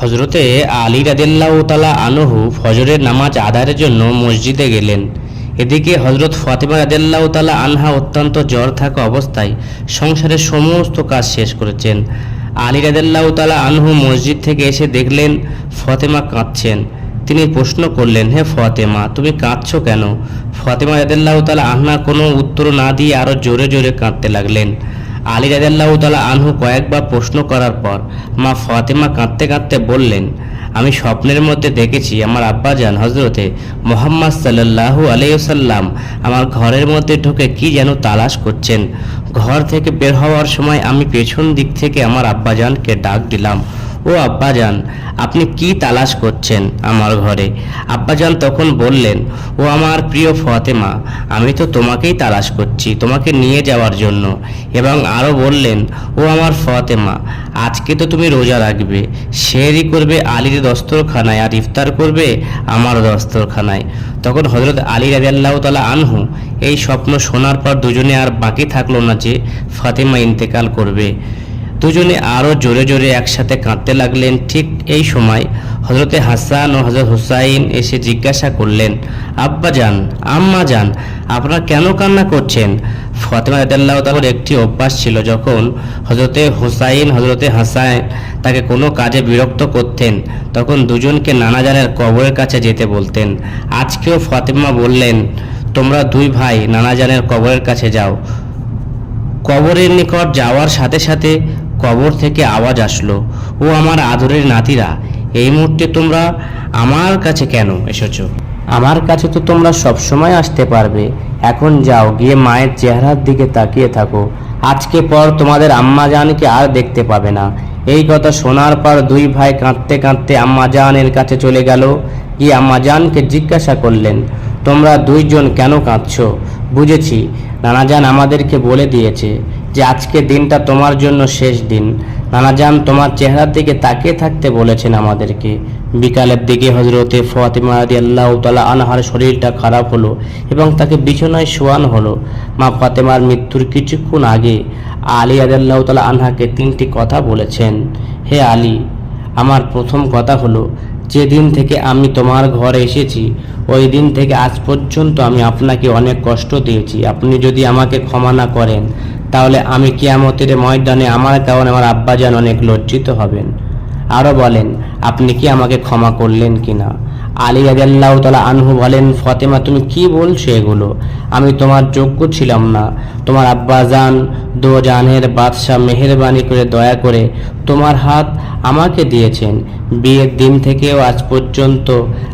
হজরতে আলী রাদিল্লাহ তালা আনহু ফজরের নামাজ আদায়ের জন্য মসজিদে গেলেন। এদিকে হজরত ফাতেমা রাদিল্লাহ তালা আনহা অত্যন্ত জ্বর থাকা অবস্থায় সংসারের সমস্ত কাজ শেষ করেছেন। আলী রাদিল্লাহ তালা আনহু মসজিদ থেকে এসে দেখলেন, ফতেমা কাঁদছেন। তিনি প্রশ্ন করলেন, হে ফতেমা, তুমি কাঁদছো কেন? ফতেমা রাদিল্লাহ তালা আহনা কোনো উত্তর না দিয়ে আরও জোরে জোরে কাঁদতে লাগলেন। আলী রাজাল্লাহ তালা আনহু কয়েকবার প্রশ্ন করার পর মা ফাতেমা কাঁদতে কাঁদতে বললেন, আমি স্বপ্নের মধ্যে দেখেছি আমার আব্বাজান হজরতে মোহাম্মদ সাল্লাল্লাহু আলাইসাল্লাম আমার ঘরের মধ্যে ঢুকে কি যেন তালাশ করছেন। ঘর থেকে বের হওয়ার সময় আমি পেছন দিক থেকে আমার আব্বাজানকে ডাক দিলাম। ও আব্বাজান, আপনি কি তালাশ করছেন আমার ঘরে? আব্বাজান তখন বললেন, ও আমার প্রিয় ফতেমা, আমি তো তোমাকেই তালাশ করছি, তোমাকে নিয়ে যাওয়ার জন্য। এবং আরও বললেন, ও আমার ফতেমা, আজকে তো তুমি রোজা রাখবে শেরই করবে আলীর দস্তরখানায় আর ইফতার করবে আমার দস্তরখানায়। তখন হজরত আলী রাজিয়াল্লাহ তালা আনহু, এই স্বপ্ন শোনার পর দুজনে আর বাকি থাকল না যে ফাতেমা ইন্তেকাল করবে। দুজনে আরও জোরে জোরে একসাথে কাঁদতে লাগলেন। ঠিক এই সময় হজরতে হাসান ও হজরত হুসাইন এসে জিজ্ঞাসা করলেন, আব্বা যান, আম্মা যান, আপনারা কেন কান্না করছেন? ফতেমা রাদিয়াল্লাহু তাআলার একটি অভ্যাস ছিল যখন হজরতে হুসাইন হজরতে হাসান তাকে কোনো কাজে বিরক্ত করতেন, তখন দুজনকে নানা জানের কবরের কাছে যেতে বলতেন। আজকেও ফতেমা বললেন, তোমরা দুই ভাই নানা জানের কবরের কাছে যাও। কবরের নিকট যাওয়ার সাথে সাথে কবর থেকে আওয়াজ আসলো, ও আমার আদরের নাতিরা, এই মুহূর্তে তোমরা আমার কাছে কেন এসেছ? আমার কাছে তো তোমরা সবসময় আসতে পারবে। এখন যাও, গিয়ে মায়ের চেহারার দিকে তাকিয়ে থাকো। আজকে পর তোমাদের আম্মা জানকে আর দেখতে পাবে না। এই কথা শোনার পর দুই ভাই কাঁদতে কাঁদতে আম্মা জানের কাছে চলে গেল। গিয়ে আম্মা জানকে জিজ্ঞাসা করলেন, তোমরা দুইজন কেন কাঁদছো? বুঝেছি। নানাজান আমাদেরকে বলে দিয়েছে। যে আজকে দিনটা তোমার জন্য শেষ দিন। নানাজান তোমার চেহারার দিকে তাকিয়ে থাকতে বলেছেন আমাদেরকে। বিকালের দিকে হজরতে ফতেমা আদি আল্লাহ তালা আনহার শরীরটা খারাপ হলো এবং তাকে বিছানায় শোয়ান হলো। মা ফাতেমার মৃত্যুর কিছুক্ষণ আগে আলী আদি আল্লাহ তালা আনহাকে তিনটি কথা বলেছেন। হে আলী, আমার প্রথম কথা হলো, যেদিন থেকে আমি তোমার ঘরে এসেছি, ওই দিন থেকে আজ পর্যন্ত আমি আপনাকে অনেক কষ্ট দিয়েছি। আপনি যদি আমাকে ক্ষমা না করেন তাহলে আমি কিয়ামতের ময়দানে আমার কারণে আমার আব্বাজান অনেক লজ্জিত হবেন। আরও বলেন, আপনি কি আমাকে ক্ষমা করলেন কি না আলী আদাল্লাহ তালা আনহু বলেন, ফতেমা, তুমি কি বলছো এগুলো? আমি তোমার যোগ্য ছিলাম না। তোমার আব্বাজান দো জানের বাদশাহ মেহেরবানি করে দয়া করে তোমার হাত আমাকে দিয়েছেন। বিয়ের দিন থেকেও আজ পর্যন্ত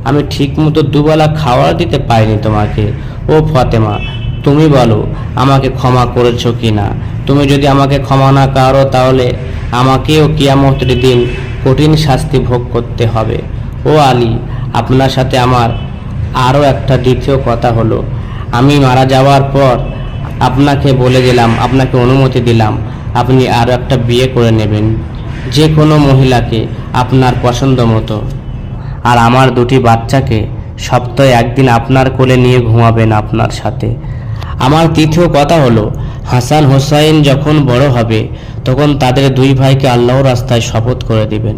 আমি ঠিকমতো দুবেলা খাওয়ার দিতে পারিনি তোমাকে। ও ফতেমা তুমি বলো, আমাকে ক্ষমা করেছ কি না তুমি যদি আমাকে ক্ষমা না করো, তাহলে আমাকেও কিয়ামতের দিন কঠিন শাস্তি ভোগ করতে হবে। ও আলী, আপনার সাথে আমার আরও একটা দ্বিতীয় কথা হলো। আমি মারা যাওয়ার পর আপনাকে বলে দিলাম, আপনাকে অনুমতি দিলাম, আপনি আরও একটা বিয়ে করে নেবেন। যে কোনো মহিলাকে আপনার পছন্দ মতো। আর আমার দুটি বাচ্চাকে সপ্তাহে একদিন আপনার কোলে নিয়ে ঘুমাবেন আপনার সাথে। আমার তৃতীয় কথা হলো, হাসান হোসাইন যখন বড় হবে, তখন তাদের দুই ভাইকে আল্লাহ রাস্তায় শপথ করে দিবেন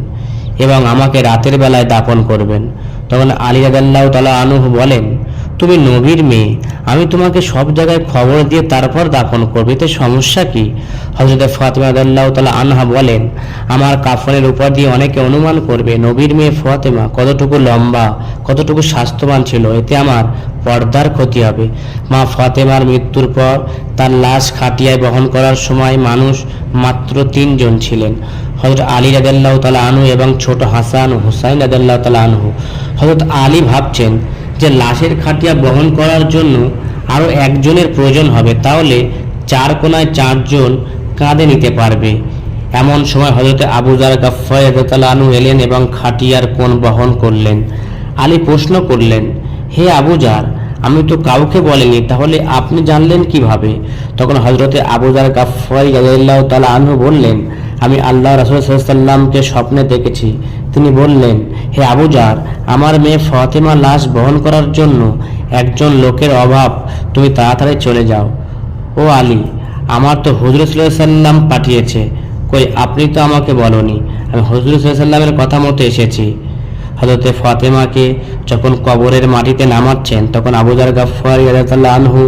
এবং আমাকে রাতের বেলায় দাপন করবেন। তখন আলী রাজাল্লাহ তালা আনুহ বলেন তুমি নবীর মেয়ে, আমি তোমাকে সব জায়গায় খবর দিয়ে তারপর দাফন করবে। এতে সমস্যা কি? হজরত ফাতেমা রাদিয়াল্লাহু তালা আনহা বলেন, আমার কাফনের উপর দিয়ে অনেকে অনুমান করবে, নবীর মেয়ে ফাতেমা কতটুকু লম্বা, কতটুকু স্বাস্থ্যবান ছিল, এতে আমার পর্দার ক্ষতি হবে। মা ফাতেমার মৃত্যুর পর তার লাশ খাটিয়ায় বহন করার সময় মানুষ মাত্র তিনজন ছিলেন। হজরত আলী রাদিয়াল্লাহু তালা আনহু এবং ছোট হাসান হুসাইন রাদিয়াল্লাহু তাআলা আনহু। হজরত আলী ভাবছেন যে লাশের খাটিয়া বহন করার জন্য আরও একজনের প্রয়োজন হবে, তাহলে চার কোনায় চারজন কাঁধে নিতে পারবে। এমন সময় হজরতে আবু জার গাফায়ানু এলেন এবং খাটিয়ার কোন বহন করলেন। আলী প্রশ্ন করলেন, হে আবু জার আমি তো কাউকে বলিনি, তাহলে আপনি জানলেন কীভাবে? তখন হজরতে আবু জার গাফাই গাজাল্লাহ তালা আনহু বললেন, আমি আল্লাহ রসুল সাল্লামকে স্বপ্নে দেখেছি। তিনি বললেন, হে আবুজার, আমার মেয়ে ফতেমা লাশ বহন করার জন্য একজন লোকের অভাব, তুমি তাড়াতাড়ি চলে যাও। ও আলী, আমার তো হুজরত সাল্লাম পাঠিয়েছে, কই আপনি তো আমাকে বলনি, আমি হজরত সাল্লামের কথা মতো এসেছি। হজরতে ফাতেমাকে যখন কবরের মাটিতে নামাচ্ছেন, তখন আবুজার গাফারি আনহু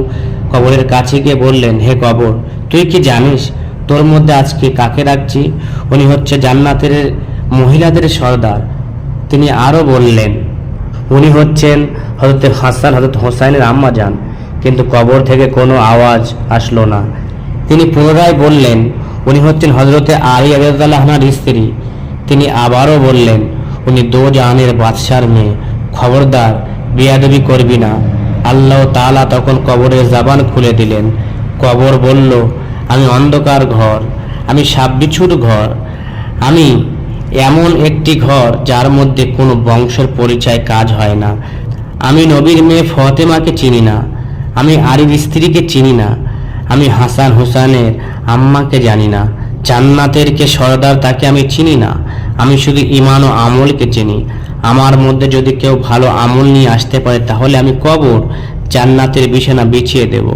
কবরের কাছে গিয়ে বললেন, হে কবর, তুই কি জানিস তোর মধ্যে আজকে কাকে রাখছি? উনি হচ্ছে জান্নাতের মহিলাদের সর্দার। তিনি আরও বললেন, উনি হচ্ছেন হজরত হাসান হজরত হোসাইনের আম্মা যান, কিন্তু কবর থেকে কোনো আওয়াজ আসলো না। তিনি পুনরায় বললেন, উনি হচ্ছেন হজরতে আলী আবদাল্লাহনার স্ত্রী। তিনি আবারও বললেন, উনি দো জাহানের বাদশার মেয়ে। খবরদার, বিয়াদবি করবি না। আল্লাহ তালা তখন কবরের জাবান খুলে দিলেন। কবর বলল, আমি অন্ধকার ঘর, আমি সাববিছুর ঘর, আমি এমন একটি ঘর যার মধ্যে কোনো বংশের পরিচয় কাজ হয় না। আমি নবীর মেয়ে ফতেমাকে চিনি না। আমি আরিফ স্ত্রীকে চিনি না। আমি হাসান হুসানের আম্মাকে জানি না। জান্নাতের কে সর্দার তাকে আমি চিনি না। আমি শুধু ইমান ও আমলকে চিনি। আমার মধ্যে যদি কেউ ভালো আমল নিয়ে আসতে পারে, তাহলে আমি কবর, জান্নাতের বিছানা বিছিয়ে দেব।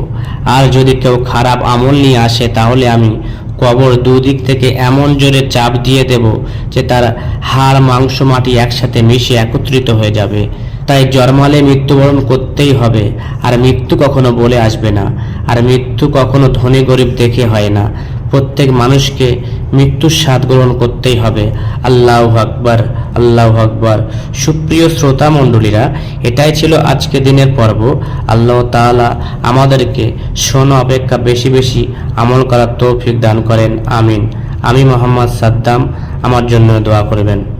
আর যদি কেউ খারাপ আমল নিয়ে আসে, তাহলে আমি কবর দুদিক থেকে এমন জোরে চাপ দিয়ে দেব যে তার হাড় মাংস মাটি একসাথে মিশে একত্রিত হয়ে যাবে। তাই জন্মালে মৃত্যুবরণ করতেই হবে, আর মৃত্যু কখনো বলে আসবে না, আর মৃত্যু কখনো ধনী গরিব দেখে হয় না। প্রত্যেক মানুষকে মৃত্যুর স্বাদ গ্রহণ করতেই হবে। আল্লাহ আকবার আল্লাহ আকবার। সুপ্রিয় শ্রোতা মণ্ডলীরা, এটাই ছিল আজকে দিনের পর্ব। আল্লাহ তাআলা আমাদেরকে শোনো, অপেক্ষা বেশি বেশি আমল করার তৌফিক দান করেন। আমিন। আমি মোহাম্মদ সাদ্দাম, আমার জন্য দোয়া করবেন।